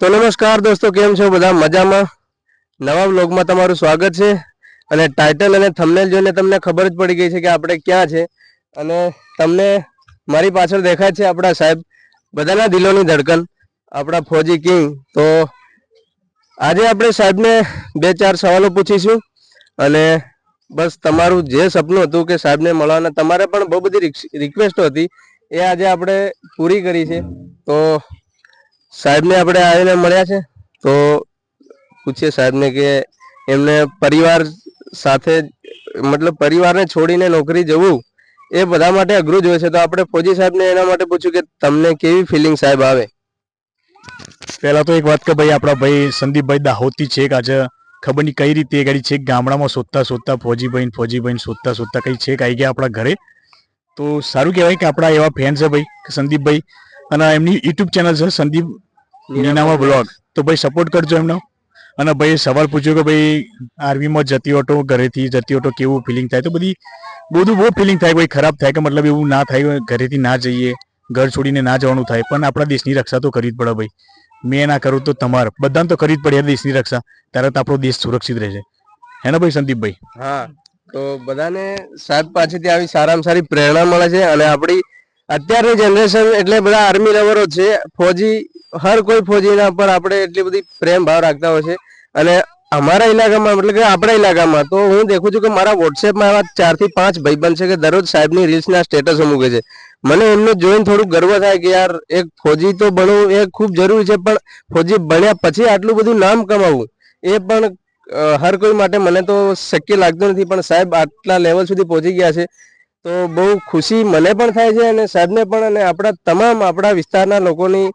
તો નમસ્કાર દોસ્તો, કેમ છો? બધા મજામાં? નવા બ્લોગમાં તમારું સ્વાગત છે. અને ટાઇટલ અને થંબનેલ જોઈને તમને ખબર જ પડી ગઈ છે કે આપણે ક્યાં છે. અને તમને મારી પાછળ દેખાય છે આપણા સાહેબ બધાના દિલોની ધડકન, આપણા ફોજી કિંગ. તો આજે આપણે સાહેબને બે ચાર સવાલો પૂછીશું. અને બસ તમારું જે સપનું હતું કે સાહેબને મળવાના તમારે પણ બહુ બધી રિક્વેસ્ટો હતી, એ આજે આપણે પૂરી કરી છે. તો સાહેબને આપણે આવીને મળ્યા છે, તો પૂછીએ સાહેબને કે એમને પરિવાર સાથે, મતલબ પરિવારને છોડીને નોકરી જવું એ બધા માટે અઘરું જ હોય છે. તો આપણે ફોજી સાહેબને એના માટે પૂછ્યું કે તમને કેવી ફિલિંગ સાહેબ આવે? પહેલા તો એક વાત કે ભાઈ, આપણા ભાઈ સંદીપભાઈ દાહોદથી છેક આજે ખબર નહીં કઈ રીતે ગાડી છેક ગામડામાં શોધતા શોધતા ફોજીભાઈ ને ફોજીભાઈ ને શોધતા શોધતા કઈ છેક આવી ગયા આપણા ઘરે. તો સારું કહેવાય કે આપણા એવા ફેન છે ભાઈ સંદીપભાઈ અને એમની યુટ્યુબ ચેનલ છે સંદીપ નીનામા બ્લોગ તો ભાઈ સપોર્ટ કરજો એમનો. અને ભાઈ સવાલ પૂછ્યો કે ભાઈ આર્મીમાં જતી ઓટો ઘરેથી જતી ઓટો કેવું ફિલિંગ થાય? તો બધી બધું બહુ ફિલિંગ થાય ભાઈ ખરાબ થાય કે મતલબ એવું ના થાય ઘરેથી ના જઈએ ઘર છોડીને ના જવાનું થાય. પણ આપણા દેશની રક્ષા તો કરવી જ પડે ભાઈ. મેં ના કરું તો તમારે. બધાને તો કરવી જ પડે દેશની રક્ષા. ત્યારે તો આપણો દેશ સુરક્ષિત રહેશે. હે ને ભાઈ સંદીપભાઈ હા તો બધાને સાહેબ પાસેથી આવી સારામાં સારી પ્રેરણા મળે છે અને આપણી અત્યારની જનરેશન એટલે બધા આર્મી લવરો છે. ફોજી, હર કોઈ ફોજીના પર આપણે એટલી બધી પ્રેમ ભાવ રાખતા હોય છે. અને અમારા ઇલાકામાં એટલે કે આપણા ઇલાકામાં તો હું દેખું છું કે મારા વોટ્સએપમાં એવા ચારથી પાંચ ભાઈબંધ છે કે દરરોજ સાહેબની રીલ્સના સ્ટેટસ મૂકે છે. મને એમને જોઈને થોડું ગર્વ થાય કે યાર, એક ફોજી તો બનવું એ ખૂબ જરૂરી છે, પણ ફોજી બન્યા પછી આટલું બધું નામ કમાવવું એ પણ હર કોઈ માટે મને તો શક્ય લાગતું નથી, પણ સાહેબ આટલા લેવલ સુધી પહોંચી ગયા છે. તો બહુ ખુશી મને પણ થાય છે અને સાહેબને પણ અને આપણા તમામ આપણા વિસ્તારના લોકોની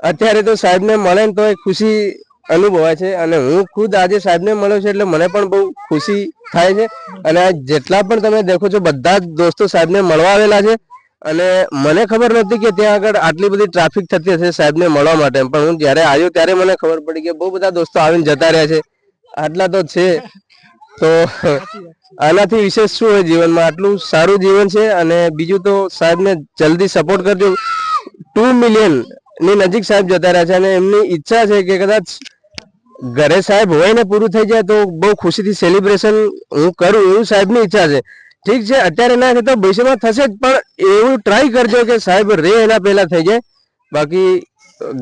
અત્યારે તો સાહેબને મળે ને તો એ ખુશી અનુભવાય છે અને હું ખુદ આજે સાહેબને મળ્યો છે એટલે મને પણ બહુ ખુશી થાય છે અને જેટલા પણ તમે દેખો છો બધા જ દોસ્તો સાહેબને મળવા આવેલા છે અને મને ખબર નહોતી કે ત્યાં આગળ આટલી બધી ટ્રાફિક થતી હશે સાહેબને મળવા માટે. પણ હું જ્યારે આવ્યો ત્યારે મને ખબર પડી કે બહુ બધા દોસ્તો આવીને જતા રહ્યા છે. આટલા તો છે. તો આનાથી વિશેષ શું હોય જીવનમાં? આટલું સારું જીવન છે અને બીજું તો સાહેબને જલ્દી સપોર્ટ કરજો. ટુ મિલિયનની નજીક સાહેબ જતા રહ્યા છે અને એમની ઈચ્છા છે કે કદાચ ઘરે સાહેબ હોય ને પૂરું થઈ જાય તો બહુ ખુશીથી સેલિબ્રેશન હું કરું એવું સાહેબની ઈચ્છા છે. ઠીક છે, અત્યારે ના થાય તો ભવિષ્યમાં થશે જ, પણ એવું ટ્રાય કરજો કે સાહેબ રે એના પહેલા થઈ જાય. બાકી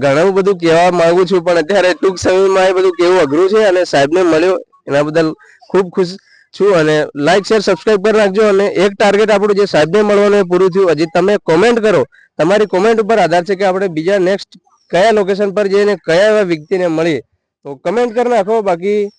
ઘણું બધું કહેવા માંગુ છું, પણ અત્યારે ટૂંક સમયમાં એ બધું કેવું અઘરું છે અને સાહેબને મળ્યો એના બદલ ખૂબ ખુશ છું અને લાઈક શેર સબસ્ક્રાઇબ કરી રાખજો અને એક ટાર્ગેટ આપણું જે સાહેબને મળવાનું પૂરું થયું. હજી તમે કોમેન્ટ કરો. તમારી કોમેન્ટ ઉપર આધાર છે કે આપણે બીજા નેક્સ્ટ કયા લોકેશન પર જઈને કયા એવા વ્યક્તિને મળીએ. તો કમેન્ટ કરી નાખો. બાકી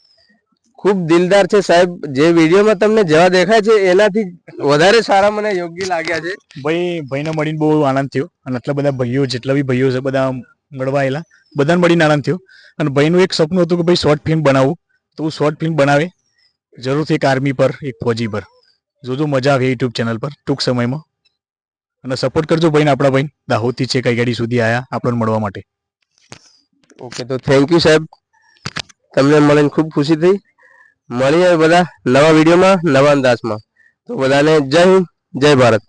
ખૂબ દિલદાર છે સાહેબ. જે વિડીયોમાં તમને જેવા દેખાય છે એનાથી વધારે સારા મને યોગ્ય લાગ્યા છે. ભાઈ, ભાઈને મળીને બહુ આનંદ થયો. અને આટલા બધા ભાઈઓ, જેટલા બી ભાઈઓ છે, બધા મળવા આવેલા બધાને મળીને આનંદ થયો. અને ભાઈનું એક સપનું હતું કે ભાઈ શોર્ટ ફિલ્મ બનાવું. તો હું શોર્ટ ફિલ્મ બનાવે. જરૂરથી એક આર્મી પર, એક ફોજી પર. જોજો, મજા આવે યુટ્યુબ ચેનલ પર. ટૂંક સમયમાં. અને સપોર્ટ કરજો ભાઈને, આપણા ભાઈ દાહોદથી છે, કઈ ગાડી સુધી આયા, આપણને મળવા માટે. ઓકે તો થેન્ક યુ સાહેબ. તમને મળીને ખૂબ ખુશી થઈ. મળીએ બધા નવા વિડીયોમાં, નવા અંદાજમાં. તો બધાને જય હિન્દ, જય ભારત.